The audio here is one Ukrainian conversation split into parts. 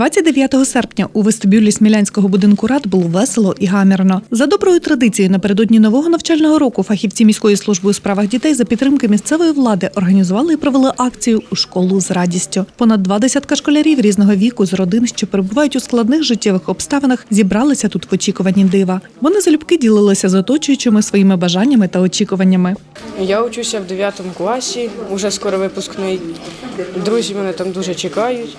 29 серпня у вестибюлі Смілянського будинку рад було весело і гамірно. За доброю традицією напередодні нового навчального року фахівці міської служби у справах дітей за підтримки місцевої влади організували і провели акцію у школу з радістю. Понад два десятка школярів різного віку з родин, що перебувають у складних життєвих обставинах, зібралися тут в очікуванні дива. Вони залюбки ділилися з оточуючими своїми бажаннями та очікуваннями. Я учуся в 9 класі, уже скоро випускний. Друзі мене там дуже чекають.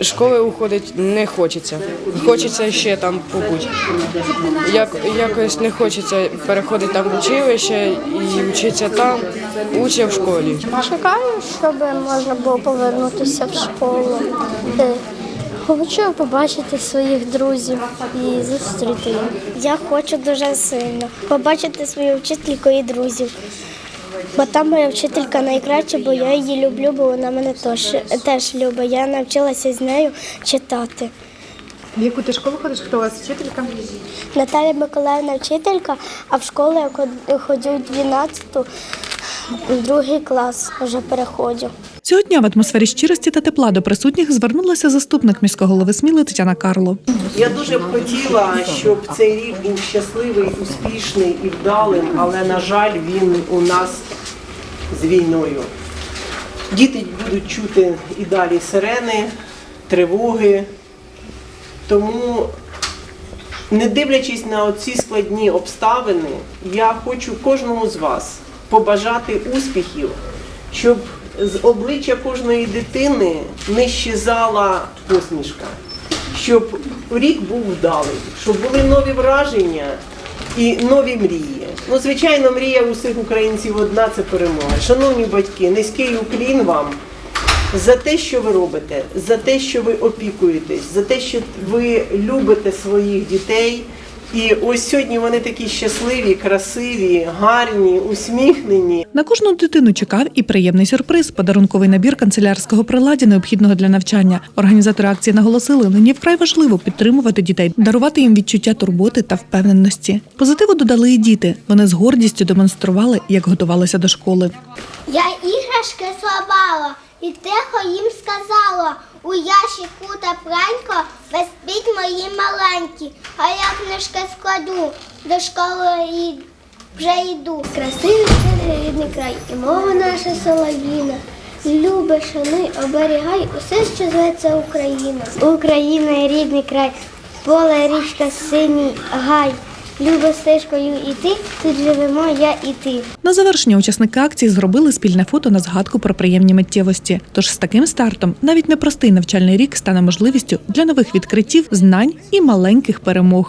Школи уходить не хочеться. Хочеться ще там побути. Як, якось не хочеться переходити там в училище і вчитися там, уча в школі. Чекаю, щоб можна було повернутися в школу. Е, Хочу побачити своїх друзів і зустріти їх. Я хочу дуже сильно побачити свою вчительку і друзів. Бо там моя вчителька найкраща, бо я її люблю, бо вона мене теж, теж любить. Я навчилася з нею читати. В яку ти школу ходиш? Хто у вас вчителька? Наталя Миколаївна вчителька, а в школу я ходжу в 12-ту, в другий клас вже переходжу. Цього дня в атмосфері щирості та тепла до присутніх звернулася заступник міського голови Сміли Тетяна Карло. Я дуже б хотіла, щоб цей рік був щасливий, успішний і вдалим, але, на жаль, він у нас з війною. Діти будуть чути і далі сирени, тривоги. Тому, не дивлячись на оці складні обставини, я хочу кожному з вас побажати успіхів, щоб з обличчя кожної дитини не щезала посмішка щоб рік був вдалий, щоб були нові враження і нові мрії. Ну, звичайно, мрія усіх українців одна це перемога. Шановні батьки, низький уклін вам за те, що ви робите, за те, що ви опікуєтесь, за те, що ви любите своїх дітей. І ось сьогодні вони такі щасливі, красиві, гарні, усміхнені. На кожну дитину чекав і приємний сюрприз подарунковий набір канцелярського приладдя, необхідного для навчання. Організатори акції наголосили, нині вкрай важливо підтримувати дітей, дарувати їм відчуття турботи та впевненості. Позитиву додали і діти. Вони з гордістю демонстрували, як готувалися до школи. Я іграшки сховала і тихо їм сказала. У ящику та пранько виспіть мої маленькі, а я книжки складу, до школи і вже йду. Красивий це рідний край, і мова наша солов'їна. Люби, шани, оберігай усе, що зветься Україна. Україна рідний край, поле, річка, синій гай. Люби стежкою іти, тут живемо я і ти. На завершення учасники акції зробили спільне фото на згадку про приємні миттєвості. Тож з таким стартом навіть непростий навчальний рік стане можливістю для нових відкриттів, знань і маленьких перемог.